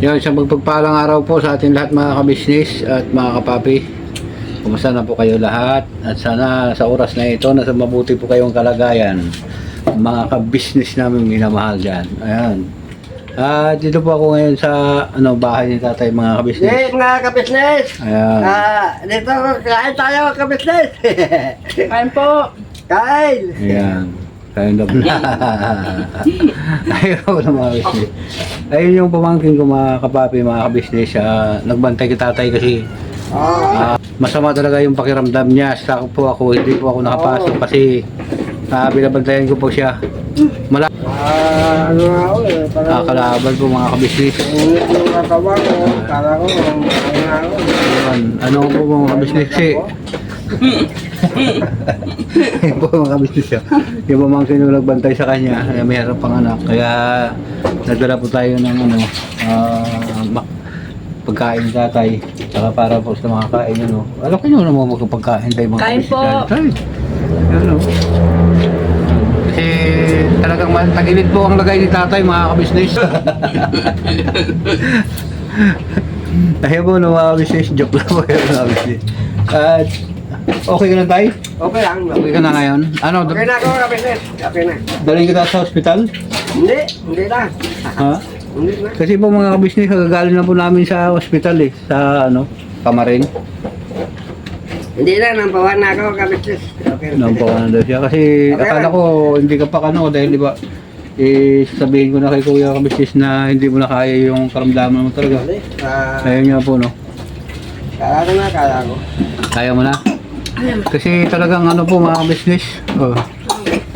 Yun, sa magpagpalang araw po sa ating lahat mga kabisnes at mga kapapi. Kumusta na po kayo lahat? At sana sa oras na ito, nasa mabuti po kayong kalagayan. Mga kabisnes namin minamahal dyan. Ayan. At dito po ako ngayon sa ano bahay ni tatay mga kabisnes. Hey, mga kabisnes! Ayan. Ah, dito, kain tayo mga kabisnes! Kain po. kain! Ayan. Kain na na. Ayaw na mga kabisnes. Ayun yung pamangkin ko mga kapapi, mga kabisnes. ah, nagbantay kay tatay kasi Oh, Ah, masama talaga yung pakiramdam niya. Sa po ako, hindi po ako nakapasok kasi uh, binabantayan ko po siya. Mala ah, ano nga ako eh, parang nakakalaban po mga kabisnes. init yung katawan ko, parang ako, ano ako. Ano po mga kabisnes eh. Ayun po mga kabisnes siya. Yung pamangkin yung nagbantay sa kanya, ay mayroon pang anak. Kaya nagdala po tayo ng ano, mak- pagkain tatay. Saka para po sa mga kain ano. Alam ko nyo naman magpagkain tayo mga Kain kabisnes. po. Tay. Ano? Kasi talagang tagilid po ang lagay ni tatay mga kabisnes. Ayaw po no mga kabisnes. Joke lang po yun mga kabisnes. At okay ka na tayo? Okay lang. Okay ka na ngayon? Ano? Okay na ako kabisnes. Okay na. Dali kita sa ospital? Hindi, hindi na. Ha? Hindi na. Kasi po mga kabisnes, kagagaling na po namin sa ospital eh. Sa ano? Kamarin. Hindi na, nampawan na ako kabisnes. Okay na. Nampawa na daw siya. Kasi Okay akala lang. ko hindi ka pa kano dahil di ba eh sabihin ko na kay Kuya Kabisnes na hindi mo na kaya yung karamdaman mo talaga. Ah, Ayaw niya po no. kaya ko na, kaya ko. Kaya mo na? Kasi talagang ano po mga business. Oh.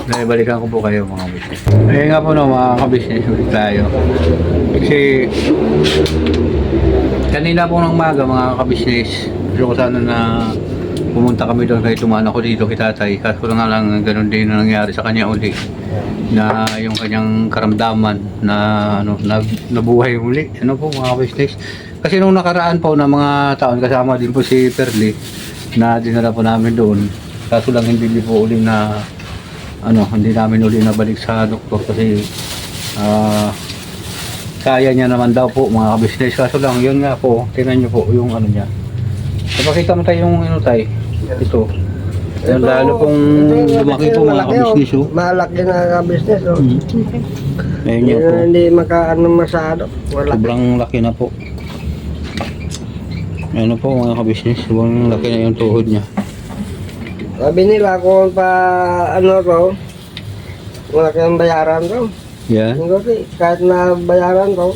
Dahil balikan ko po kayo mga business. Ayun nga po no mga kabisnes ulit tayo. Kasi kanina po ng maga mga kabisnes. Gusto ko sana na pumunta kami doon kaya tumaan ako dito kay tatay. Kaso nga lang ganun din na nangyari sa kanya uli. Na yung kanyang karamdaman na ano na, nabuhay uli. Ano po mga business. Kasi nung nakaraan po na mga taon kasama din po si Perly na dinala po namin doon. Kaso lang hindi po uli na ano, hindi namin uli nabalik sa doktor kasi ah kaya niya naman daw po mga business kaso lang yun nga po tingnan niyo po yung ano niya Napakita mo tayo yung ano ito Yung lalo pong Ito, lumaki ito, po mga kabisnes oh. Malaki na kabisnes. Oh. Mm. Ayun niya po hindi makaano masyado. Wala. sobrang laki na po ano po mga kabisnes sobrang laki na yung tuhod niya Sabi nila kung pa ano to, wala kang bayaran to. yan Hindi kahit na bayaran to,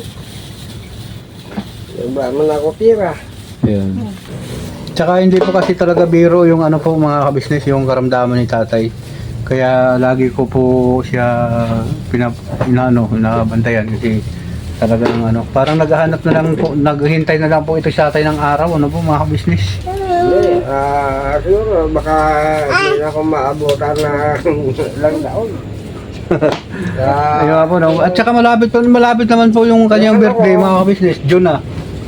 wala man ako pira. Yan. Tsaka hindi po kasi talaga biro yung ano po mga kabisnes, yung karamdaman ni tatay. Kaya lagi ko po siya pinap, inaano, nabantayan kasi talagang ano, parang naghahanap na lang po, naghihintay na lang po ito sa tatay ng araw, ano po mga kabisnes. Hindi, ah, siguro baka hindi na ako maabutan na ilang taon. Ah, Ayun nga po, no? At saka malapit po, malapit naman po yung kanyang birthday mga kabisnes, June na.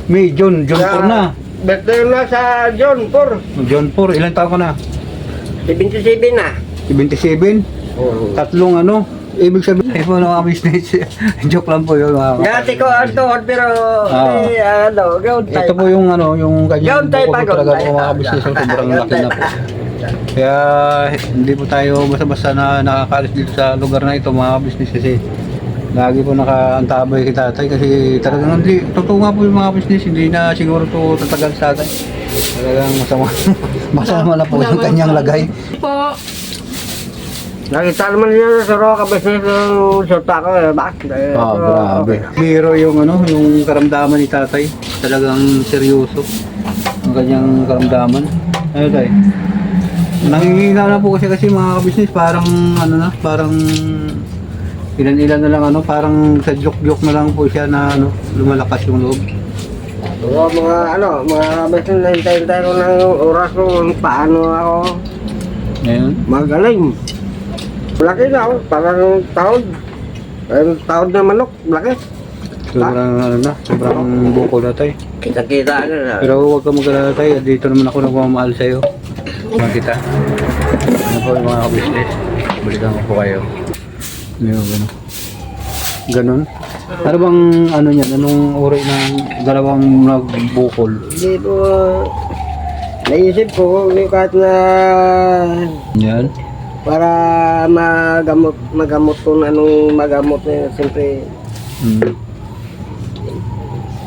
May June, June 4 na. Birthday na sa John 4. June 4, ilang taon ka na? 77 na. 27? Oh. Tatlong ano, ibig sabihin po ng mga business. Joke lang po yun mga Dati ko ang tuhod pero Ah. eh, ano, gawin tayo. Ito po yung ano, yung kanyang Yun, tayo buko pa, po talaga yun, po mga tayo. business. Sobrang Yun, laki na tayo po. pa. Kaya hindi po tayo basta-basta na nakakalis dito sa lugar na ito mga business kasi lagi po nakaantabay kay tatay kasi talagang hindi, totoo nga po yung mga business, hindi na siguro to tatagal sa atin. Talagang masama, masama na po yung kanyang lagay. Po. Nakita naman niya sa Roca Business yung sulta ko eh. Bakit? Eh, Ah, pero, grabe. Biro yung ano, yung karamdaman ni tatay. Talagang seryoso. Ang kanyang karamdaman. Ano tayo? Nangingina na po kasi kasi mga kabisnes parang ano na, parang ilan-ilan na lang ano, parang sa joke-joke na lang po siya na ano, lumalakas yung loob. Oo, mga ano, mga business na hintay-hintay ko ng oras ko kung paano ako Ngayon, magaling. Laki na ako, parang taon. Ayun, taon na manok, laki. sobrang ano na, sobrang buko na tayo. Kita-kita ano na. Pero huwag ka mag-alala tayo, dito naman ako nagmamahal sa'yo. Makita. Ano po yung mga kabisnes? Balikan ko po kayo. Ano yung gano'n? Ganon? Ano bang ano niyan? Anong uri ng dalawang nagbukol? Hindi po, naisip ko, kahit na Yan. Para magamot, magamot kung anong magamot yun, siyempre, Hmm.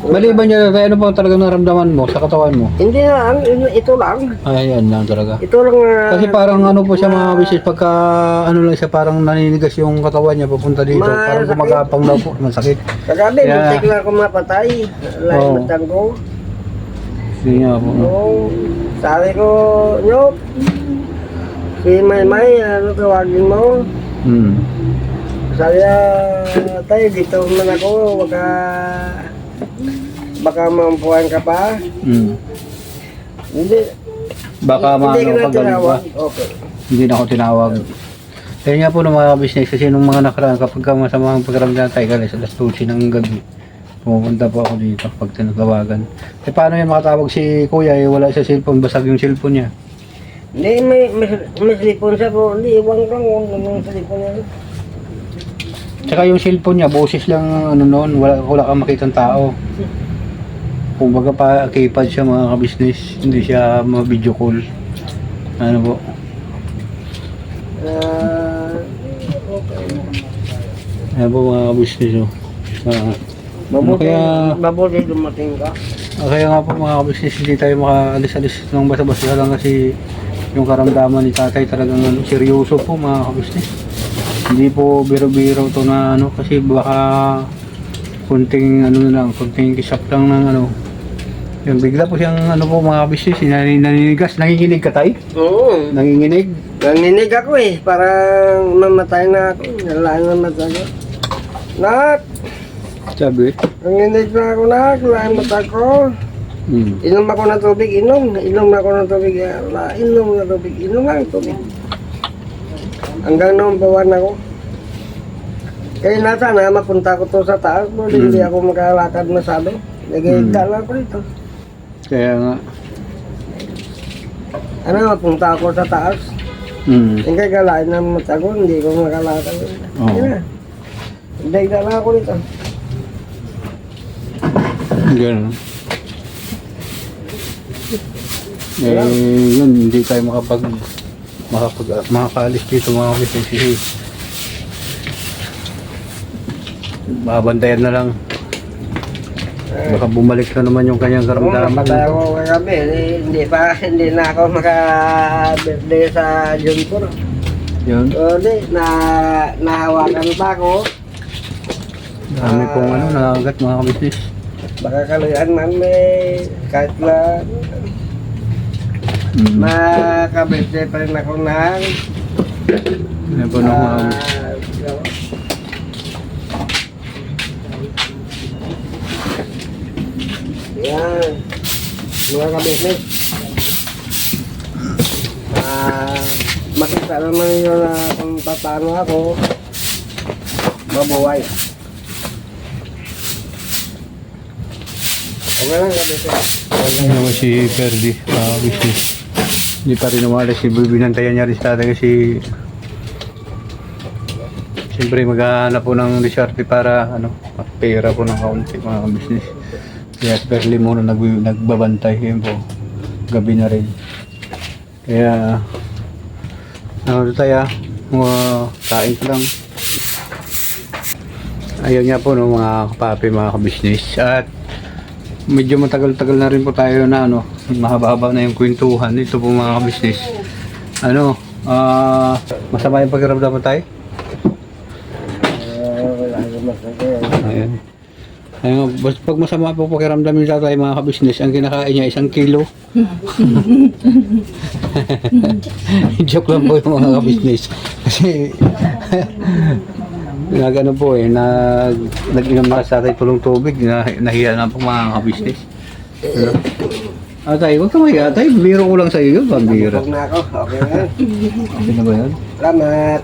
Maliban niya, kaya ano ba talaga naramdaman mo sa katawan mo? hindi na, ang- ito lang, Ay, yan lang talaga. ito lang ah, Kasi parang ano po siya mga bisis, pagka ano lang siya, parang naninigas yung katawan niya papunta dito. Masakit. Parang gumagapang daw po, masakit. kagabi, Kaya- muntik na ako mapatay, lahat Oo. matang ko, Sige nga po. Oo, sabi ko, Nyok, si Maymay, ano tawagin mo? Hmm. Sabi niya, tayo dito man ako, baka, baka mampuan ka pa. Hmm. Hindi, Baka hindi maano ka ba? Okay. Hindi na ako tinawag. Kaya nga po ng mga business kasi nung mga nakaraan kapag ka masama ang pakiramdam tayo galing alas 12 ng gabi. Pumupunta po ako dito pag tinatawagan. Eh paano yan makatawag si kuya eh wala sa cellphone, basag yung cellphone niya. Hindi, may, may, may cellphone siya po. Hindi, iwan ko kung anong cellphone niya. Tsaka yung cellphone niya, boses lang ano noon, wala, wala kang makitang tao. Kung baga pa keypad siya mga ka-business, hindi siya ma-video call. Ano po? Okay. Ano po mga ka-business oh. Ano Mabuti, kaya mabuti dumating ka. Ah, Kaya nga po mga kabisnes, hindi tayo makaalis-alis ng basa-basa lang kasi yung karamdaman ni tatay talagang ano, seryoso po mga kabisnes. Hindi po biro-biro to na ano kasi baka kunting ano na lang, kunting kisap lang ng ano. Yung bigla po siyang ano po mga nan- naninigas, nanginginig ka tay? Oo. Nanginginig? Nanginig ako eh. Parang mamatay na ako. Nalaan na mata ko. Nak! Sabi. Nanginig na ako nak. Nalaan mata ko. Hmm. Inom ako ng tubig. Inom. Inom ako ng tubig. Wala, Inom na tubig. Inom lang tubig. Hanggang noon bawan ako. Kaya na sana mapunta ko to sa taas. Pero hindi ako makalakad masabi. Nagigda lang ako dito. Kaya nga. Ano, mapunta ako sa taas. Hmm. Hindi galain ng mata ko. Hindi ko makalakad. Oo. Hindi na. Nagigda lang ako dito. Ganun. Eh, yun, hindi tayo makapag makapag makakaalis dito mga kapitid kasi babantayan na lang. Baka bumalik na naman yung kanyang Oo, karamdaman. napatay ako kagabi. Hindi, pa, hindi na ako maka-birthday sa June 4. yun. So, di, na, nahawakan pa ako. dami pong ano nakagat mga kapitid Baka kaluyan man may kahit na mm. maka-birthday pa rin ako na. Yan po ng mga Yan. Mga ka-business. Ah, makita naman yun na kung paano ako mabuhay. Okay lang ka-business. Ano naman si Ferdi, uh, business. Hindi pa rin umalis, si binantayan niya rin sa tatay kasi Siyempre maghahanap po ng disyarte para ano, pera po ng kaunti mga business. Kaya si Perli muna nag, nagbabantay yun po. Gabi na rin. Kaya ano tayo, mga kain ko lang. Ayun nga po no, mga kapapi, mga kabisnes. At medyo matagal-tagal na rin po tayo na ano, mahaba-haba na yung kwentuhan. Ito po mga kabisnes. Ano, ah masama yung pakiramdam mo tayo? Ayan. Ayun, basta pag masama po pakiramdam yung tatay mga kabisnes, ang kinakain niya isang kilo. Joke lang po yung mga kabisnes. Kasi, nagano po eh, nag, nag-inom na sa tatay tulong tubig, na, nahiya na po mga kabisnes. Ano? Atay, huwag ka mahiya, atay. Biro ko lang sa iyo yun, pambira. Huwag na ako. Okay na. Okay na ba yun? Salamat.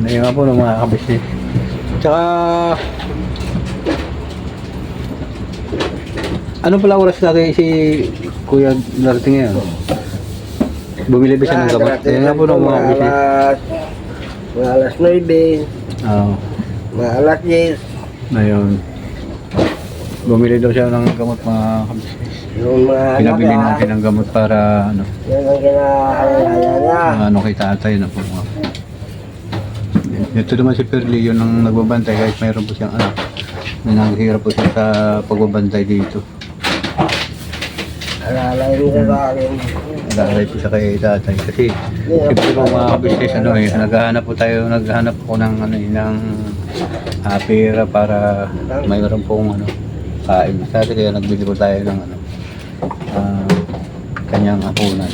Ayun nga po ng mga kabisnes. Tsaka, ano pala oras natin si Kuya Darating ngayon? Bumili ba siya ng gamot? Ayun nga po ng mga kabisnes. mga alas 9, Oo. mga alas 10. Ngayon, bumili daw siya ng gamot mga kabisnes. Yung mga anak Pinabili natin ng gamot para ano, yan ang kinaalaya niya. ano kay tatay na po mga. Ito naman si Perli, yun ang nagbabantay kahit mayroon po siyang anak. Na naghihirap po siya sa pagbabantay dito. Alalay niya sa akin. Nag-aalay po siya kay tatay. Kasi siyempre po mga kabisnes, ano eh, naghahanap po tayo, naghahanap po ng ano eh, ng ah, pera para mayroon pong ano, kain. Kasi kaya nagbili po tayo ng ano, ah, kanyang hapunan.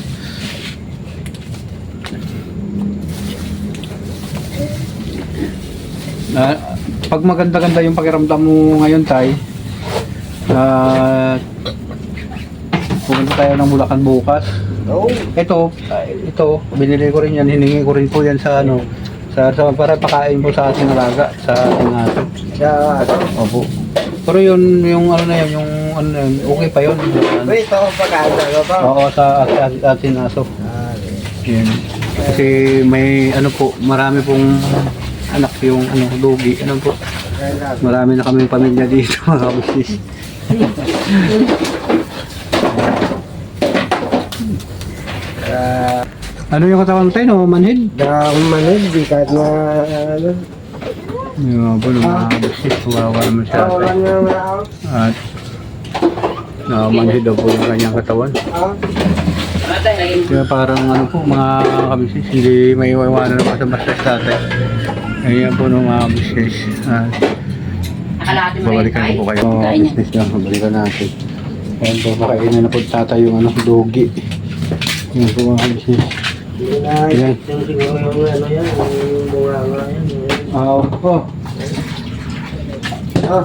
Na, pag maganda-ganda yung pakiramdam mo ngayon, Tay, ah, pumunta tayo ng Bulacan bukas. Oo. Ito, ah, ito, binili ko rin yan, hiningi ko rin po yan sa ano, sa, sa para pakain po sa ating alaga, sa ating aso. Ano. Opo. Pero yun, yung ano na yun, yung ano na yun, okay pa yun. Wait, ako pagkasa ko pa. Oo, sa at, at, ating aso. Ah, Yun. Kasi may ano po, marami pong anak yung ano, dugi. Ano po, marami na kaming pamilya dito mga kabisnes. Ah, Ano yung katawan tayo, no? Manhid? Dahil manid, di kahit na, ano, Yung mga po, mga kabisnes, kawawa naman siya. na na ako. At nakamanhid daw po yung kanyang katawan. Ah, Kaya parang ano po, mga kamisis, hindi may iwawanan naman sa basta sa tatay. Ayan po ng mga business. At babalikan ko po kayo. Mga business na, babalikan natin. Ayan po, makainan na po tatay yung ano, dogi. Ayan po mga business. hindi na, Ayan. yung siguro yung ano yan, yung bunga nga yan. Ah, oh, Ah,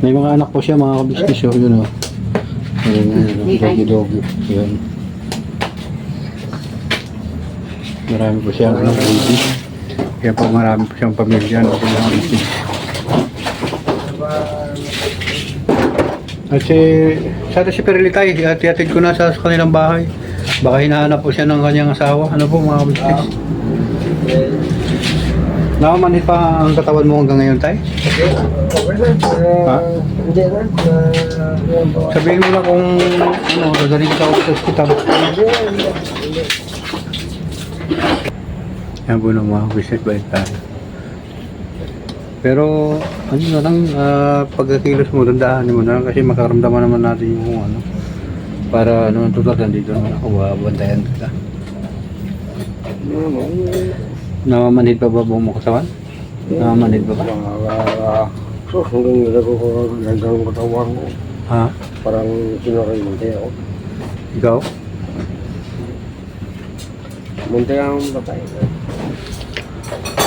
may mga anak po siya, mga kabisnes. Oh, yun oh. Ayan, ayan, dogi, dogi. Ayan. Marami po siyang ano, baby. Kaya po marami po siyang pamilya. No, mga kabisnes. At si, sana si Perlitay, hatid ko na sa kanilang bahay. Baka hinahanap po siya ng kanyang asawa. Ano po mga kabisnes? eh, Nakamanit pa ang katawan mo hanggang ngayon, Tay? Ha? Sabihin mo na kung ano, dadaling ka ako sa ospital. Yan po ng mga business balik tayo. Pero, ano na lang, ah, pagkakilos mo, dandahan mo na lang kasi makaramdaman naman natin yung ano. Para ano, total nandito naman ako, babantayan kita. Namamanhid pa ba buong mo kasawan? Namamanhid pa ba? So, hanggang nila ko hanggang katawan ko. Ha? Parang sinuray munti ako. Ikaw? Munti ang babae.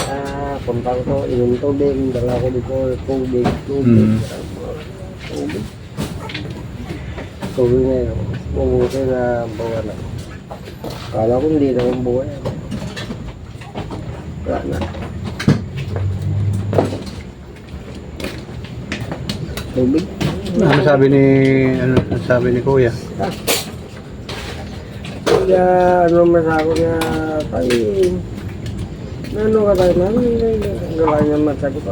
Ah, punta ko, inom tubig, dala ko dito, tubig, tubig, Mm. tubig. Tubig na yun. Bumuti na bawa na. Kala ko hindi naman buhay. Wala na. Tubig. Ano sabi ni, ano sabi ni Kuya? Kaya ano masabi niya tayo ano ka tayo man gawa niya masabi ko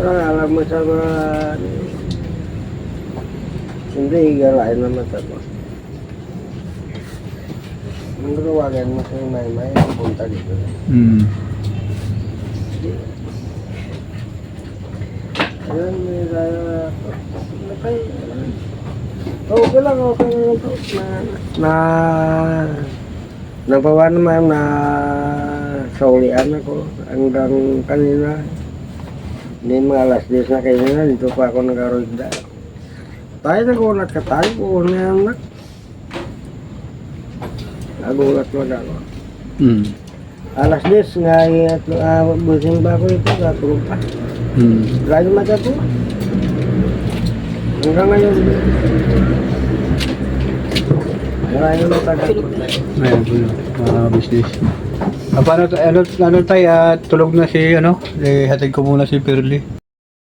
Wala alam mo sa mga hindi galain na masabi ko Ang gawagan mo sa may may punta dito Hmm. Ayan, may uh, nakay Okay lang, okay lang na, nabawa naman na saulian ako hanggang kanina. Hindi mga alas 10 na kanina, dito pa ako nag-aroigda. Tayo nagulat ka tayo, buo na anak. Nagulat mo na ako. Hmm. Alas 10 nga, uh, busing ba ako ito, natulog pa. Hmm. Lagi mata po. Hanggang ngayon. Marami na tagal po. Ayan po yun, mga business. Ah, paano, to- ano, ano tayo, ah, tulog na si, ano, eh, hatid ko muna si Perli.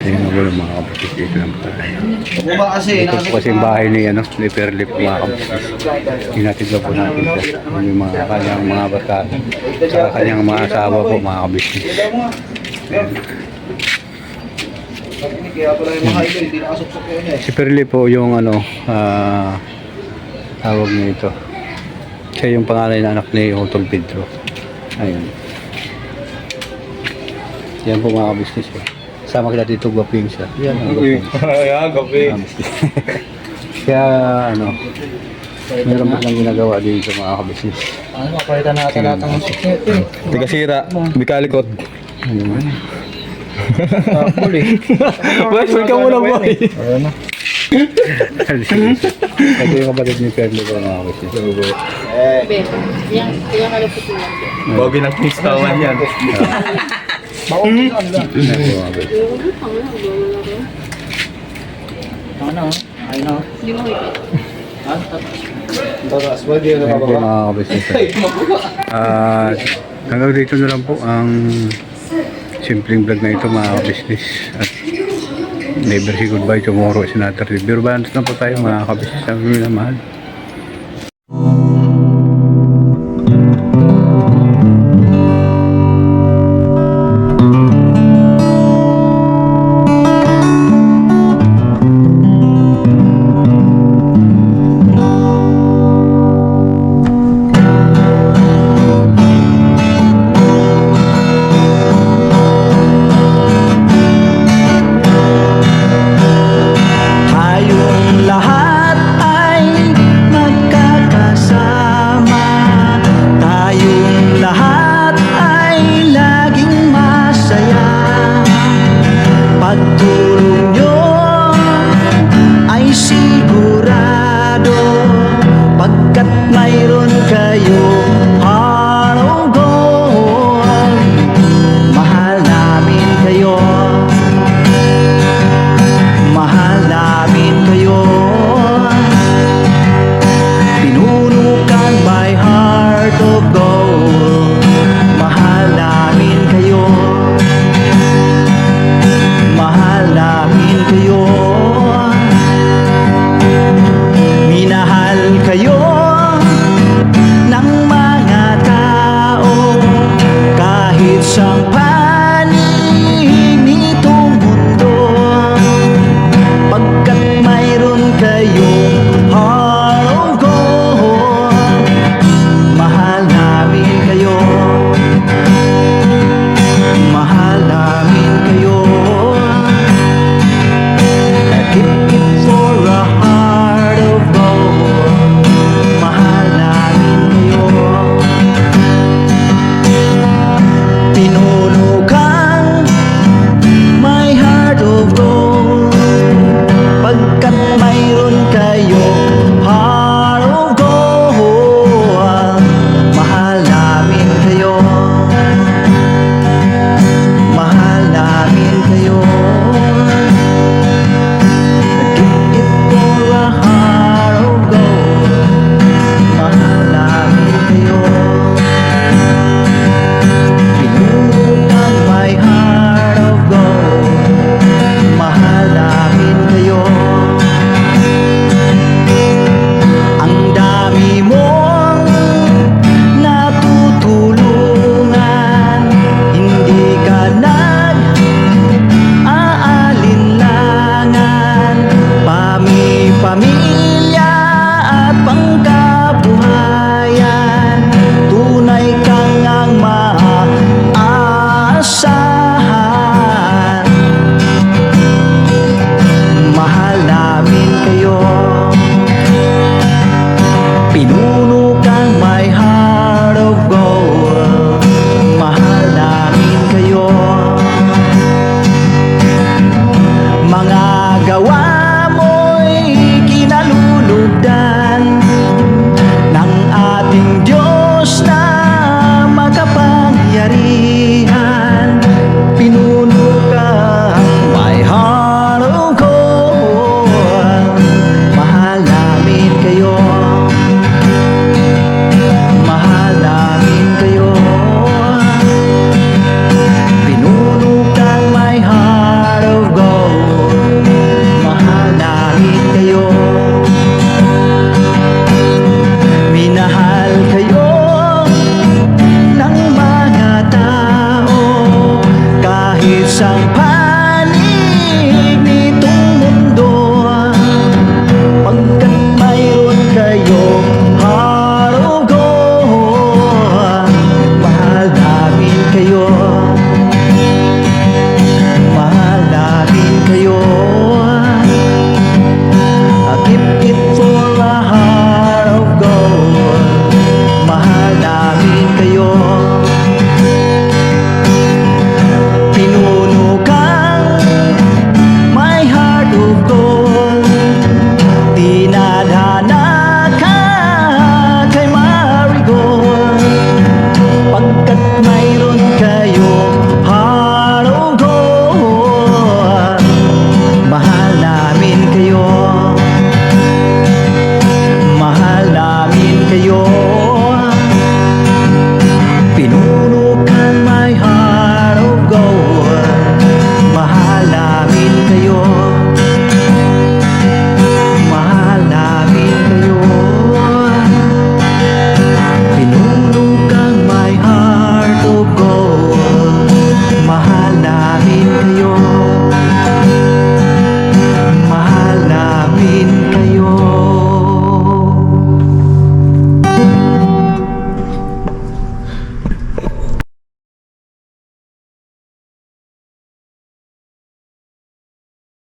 Ayan na po yung mga kapatid lang po tayo. Bumaba kasi, Ito po kasi yung bahay ni, ano, ni Perli po mga kapatid. Hinatid na po natin siya. Yung mga kanyang mga barkada. Saka kanyang mga asawa po mga kabisnes. Kaya pala yung mga idol, hindi nakasuksok yun eh. Si Perli po yung ano, ah, tawag niya ito. Siya yung pangalan ng anak ni Otol Pedro. Ayun. Yan po mga business eh. Sama kita dito, gwaping siya. Yan, ang gwaping. Ayan, gabi. Kaya ano, meron pa lang ginagawa dito mga kabisnes. Ano, papalitan natin lahat ng siknet eh. Tiga sira, bikalikot. Ayun. Boy, may ka muna boy. Ayan na. Ito yung kapatid ni Perli po mga kabisnes. Eh. Yan, kaya kalapit lang. Bogi ng pinstawan yan. Ano, ayun na. Hindi mo. Tatas, pwede yun Yan po mababa. mga kabisnes. At hanggang dito na lang po ang simpleng vlog na ito mga kabisnes. At never say goodbye tomorrow is another day. Pero balance na po tayo mga kabisnes. Sabi na mahal.